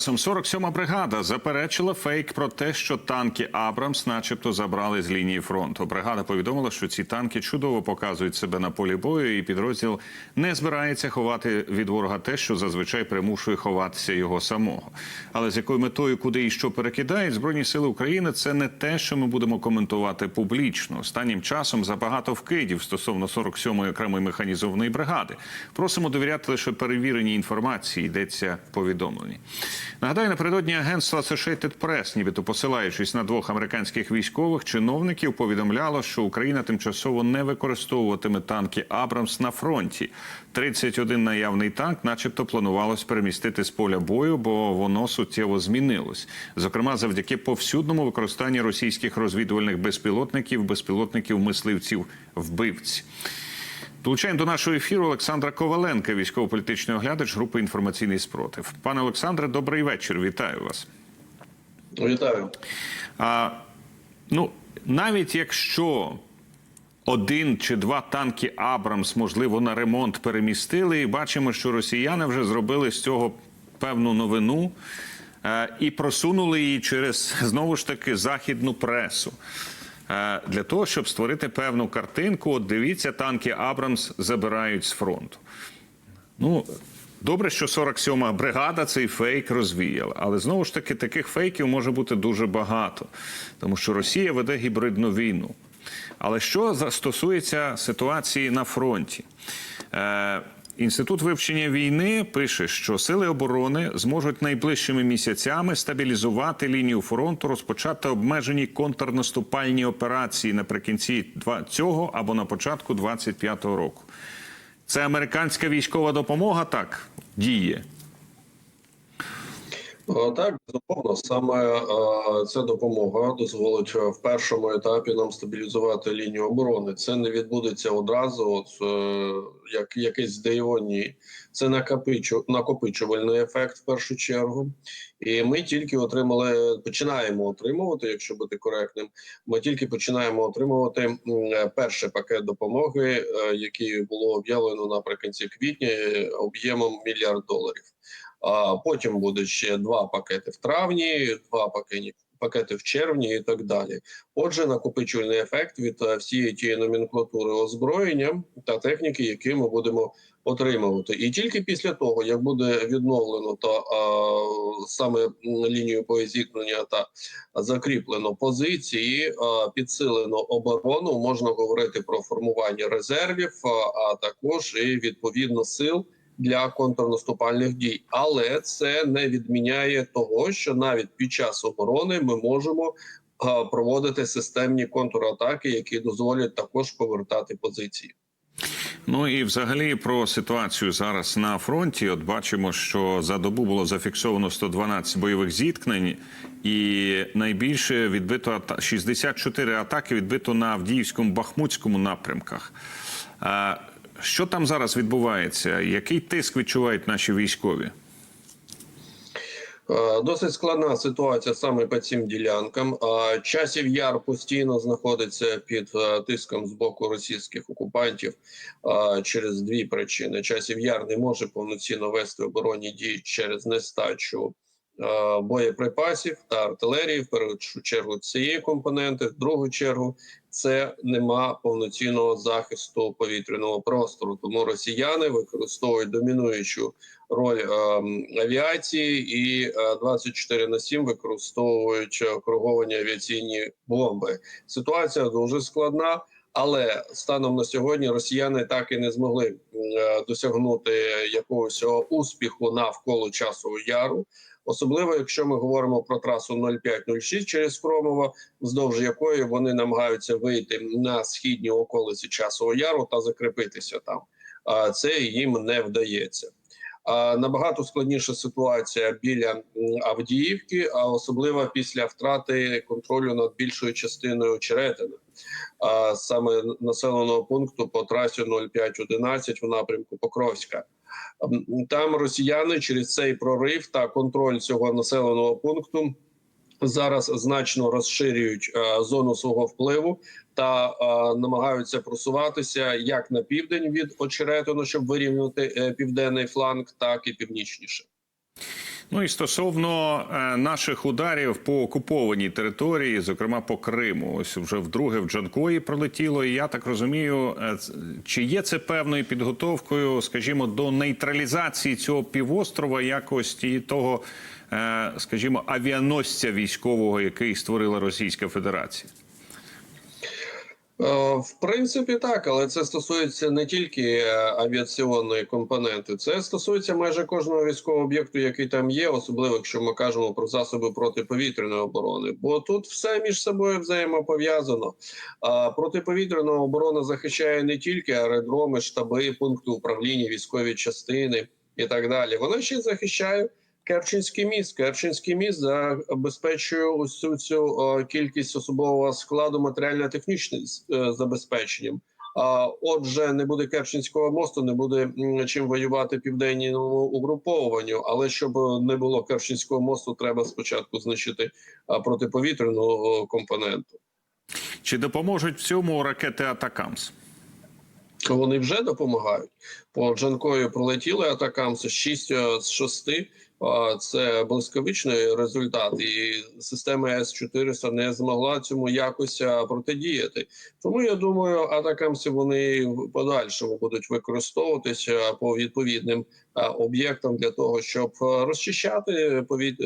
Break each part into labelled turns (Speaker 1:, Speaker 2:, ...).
Speaker 1: Часом 47-ма бригада заперечила фейк про те, що танки Абрамс, начебто, забрали з лінії фронту. Бригада повідомила, що ці танки чудово показують себе на полі бою, і підрозділ не збирається ховати від ворога те, що зазвичай примушує ховатися його самого. Але з якою метою, куди і що перекидають збройні сили України, це не те, що ми будемо коментувати публічно. Останнім часом забагато вкидів стосовно 47-ї окремої механізованої бригади. Просимо довіряти лише перевіреній інформації. Йдеться повідомлені. Нагадаю, напередодні агентство Associated Press, нібито посилаючись на двох американських військових чиновників, повідомляло, що Україна тимчасово не використовуватиме танки Абрамс на фронті. 31 наявний танк, начебто, планувалось перемістити з поля бою, бо воно суттєво змінилось. Зокрема, завдяки повсюдному використанню російських розвідувальних безпілотників, безпілотників мисливців вбивць. Долучаємо до нашого ефіру Олександра Коваленка, військово-політичний оглядач групи інформаційний спротив. Пане Олександре, добрий вечір. Вітаю вас.
Speaker 2: Вітаю.
Speaker 1: А, ну, навіть якщо один чи два танки Абрамс, можливо, на ремонт перемістили, і бачимо, що росіяни вже зробили з цього певну новину е, і просунули її через знову ж таки західну пресу. Е, Для того, щоб створити певну картинку, от дивіться, танки Абрамс забирають з фронту. Ну, добре, що 47-ма бригада цей фейк розвіяла. Але знову ж таки, таких фейків може бути дуже багато, тому що Росія веде гібридну війну. Але що стосується ситуації на фронті? Інститут вивчення війни пише, що сили оборони зможуть найближчими місяцями стабілізувати лінію фронту, розпочати обмежені контрнаступальні операції наприкінці цього або на початку 25-го року. Це американська військова допомога так діє.
Speaker 2: Так, безумовно, саме е, ця допомога дозволить е, в першому етапі нам стабілізувати лінію оборони. Це не відбудеться одразу, от е, як якесь здивовані. Це накопичу, накопичувальний ефект в першу чергу. І ми тільки отримали, починаємо отримувати, якщо бути коректним. Ми тільки починаємо отримувати перший пакет допомоги, який було об'явлено наприкінці квітня об'ємом мільярд доларів. А потім буде ще два пакети в травні, два пакети. Пакети в червні і так далі. Отже, накопичувальний ефект від е, всієї тієї номенклатури озброєння та техніки, які ми будемо отримувати, і тільки після того, як буде відновлено та а, саме м, лінію боєзіткнення та закріплено позиції, а, підсилено оборону, можна говорити про формування резервів, а, а також і відповідно сил для контрнаступальних дій, але це не відміняє того, що навіть під час оборони ми можемо а, проводити системні контратаки, які дозволять також повертати позиції.
Speaker 1: Ну і взагалі про ситуацію зараз на фронті. От бачимо, що за добу було зафіксовано 112 бойових зіткнень, і найбільше відбито ата- 64 атаки відбито на Авдіївському Бахмутському напрямках. Що там зараз відбувається? Який тиск відчувають наші військові?
Speaker 2: Е, Досить складна ситуація саме по цим ділянкам. Е, Часів яр постійно знаходиться під е, тиском з боку російських окупантів через дві причини: часів яр не може повноцінно вести оборонні дії через нестачу боєприпасів та артилерії. В першу чергу цієї компоненти, в другу чергу це нема повноцінного захисту повітряного простору. Тому росіяни використовують домінуючу роль е, авіації і е, 24 на 7 використовують округовані авіаційні бомби. Ситуація дуже складна. Але станом на сьогодні росіяни так і не змогли е, досягнути якогось успіху навколо часового яру, особливо якщо ми говоримо про трасу 0506 через Кромово, вздовж якої вони намагаються вийти на східні околиці часового яру та закріпитися там. А це їм не вдається. Набагато складніша ситуація біля Авдіївки, а особливо після втрати контролю над більшою частиною Черетина, саме населеного пункту по трасі 0511 в напрямку Покровська. Там росіяни через цей прорив та контроль цього населеного пункту зараз значно розширюють е, зону свого впливу та е, намагаються просуватися як на південь від очеретину, щоб вирівняти е, південний фланг, так і північніше.
Speaker 1: Ну і стосовно е, наших ударів по окупованій території, зокрема по Криму, ось вже вдруге в Джанкої пролетіло. І я так розумію, е, чи є це певною підготовкою, скажімо, до нейтралізації цього півострова, якості того, е, скажімо, авіаносця військового, який створила Російська Федерація?
Speaker 2: Е, В принципі, так, але це стосується не тільки е, авіаційної компоненти, це стосується майже кожного військового об'єкту, який там є, особливо якщо ми кажемо про засоби протиповітряної оборони. Бо тут все між собою взаємопов'язано. А протиповітряна оборона захищає не тільки аеродроми, штаби, пункти управління, військові частини і так далі. Вона ще захищає. Керченський міст. Керченський міст забезпечує усю цю е, кількість особового складу матеріально-технічним е, забезпеченням. А отже, не буде Керченського мосту, не буде чим воювати південному угруповуванню. Але щоб не було Керченського мосту, треба спочатку знищити протиповітряну компоненту.
Speaker 1: Чи допоможуть в цьому ракети Атакамс?
Speaker 2: Вони вже допомагають. По Джанкою пролетіли атакамси 6 з 6. Це блискавичний результат, і система С-400 не змогла цьому якось протидіяти. Тому я думаю, атакамси вони в подальшому будуть використовуватися по відповідним об'єктам для того, щоб розчищати повіт...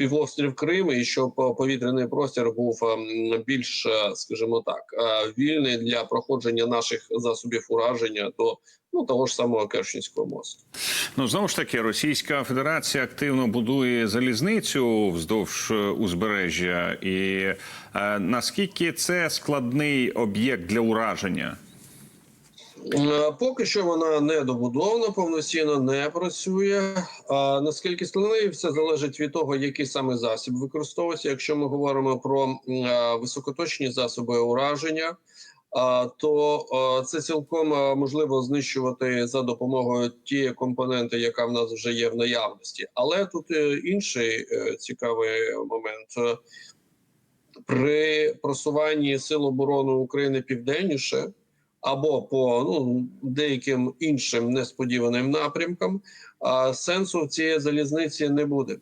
Speaker 2: е, е, півострів Крим і щоб е, повітряний простір був ем, більш, е, скажімо так, е, вільний для проходження наших засобів ураження до ну того ж самого Керченського мосту.
Speaker 1: Ну знову ж таки, Російська Федерація активно будує залізницю вздовж е, узбережжя, і е, наскільки це складний об'єкт для ураження?
Speaker 2: Е, Поки що вона не добудована, повноцінно не працює. А наскільки складний, все залежить від того, який саме засіб використовується. Якщо ми говоримо про е, високоточні засоби ураження, то е, це цілком можливо знищувати за допомогою тієї компоненти, яка в нас вже є в наявності. Але тут інший цікавий момент. При просуванні сил оборони України південніше або по ну деяким іншим несподіваним напрямкам, а сенсу в цієї залізниці не буде.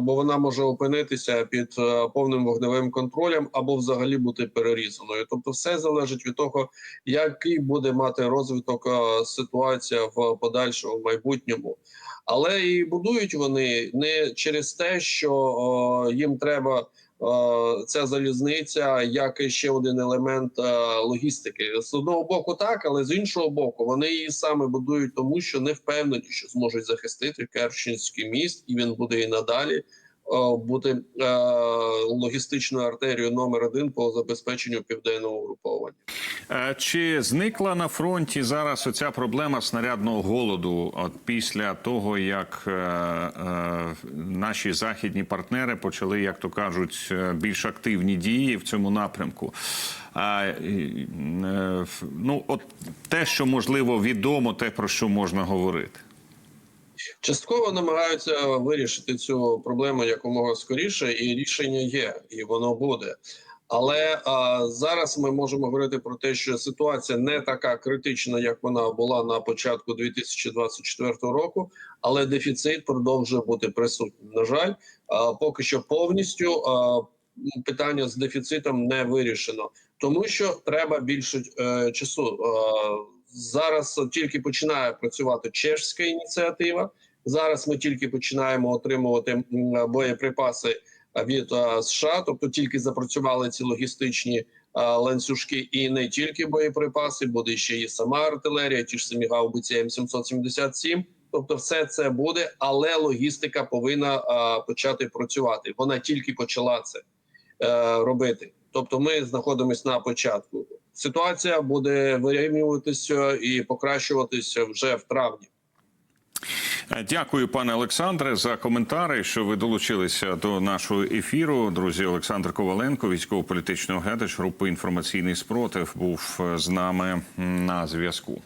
Speaker 2: Бо вона може опинитися під е, повним вогневим контролем або взагалі бути перерізаною. Тобто, все залежить від того, який буде мати розвиток е, ситуація в подальшому майбутньому. Але і будують вони не через те, що е, їм треба е, ця залізниця як ще один елемент е, логістики. З одного боку, так, але з іншого боку, вони її саме будують, тому що не впевнені, що зможуть захистити Керченський міст, і він буде і надалі бути е, логістичною артерією номер один по забезпеченню південного угруповання.
Speaker 1: Е, Чи зникла на фронті зараз оця проблема снарядного голоду? От після того, як е, е, наші західні партнери почали, як то кажуть, е, більш активні дії в цьому напрямку? А, е, ну, от те, що можливо відомо, те про що можна говорити.
Speaker 2: Частково намагаються вирішити цю проблему якомога скоріше, і рішення є, і воно буде. Але а, зараз ми можемо говорити про те, що ситуація не така критична, як вона була на початку 2024 року, але дефіцит продовжує бути присутнім. На жаль, а, поки що повністю а, питання з дефіцитом не вирішено, тому що треба більше е, часу. А, зараз тільки починає працювати чешська ініціатива. Зараз ми тільки починаємо отримувати боєприпаси від е, США, тобто тільки запрацювали ці логістичні е, ланцюжки, і не тільки боєприпаси, буде ще і сама артилерія, ті ж самі гаубиці М777. Тобто, все це буде, але логістика повинна е, почати працювати. Вона тільки почала це робити. Тобто, ми знаходимося на початку. Ситуація буде вирівнюватися і покращуватися вже в травні.
Speaker 1: Дякую, пане Олександре, за коментари, що ви долучилися до нашого ефіру. Друзі, Олександр Коваленко, військово-політичний оглядач групи інформаційний спротив, був з нами на зв'язку.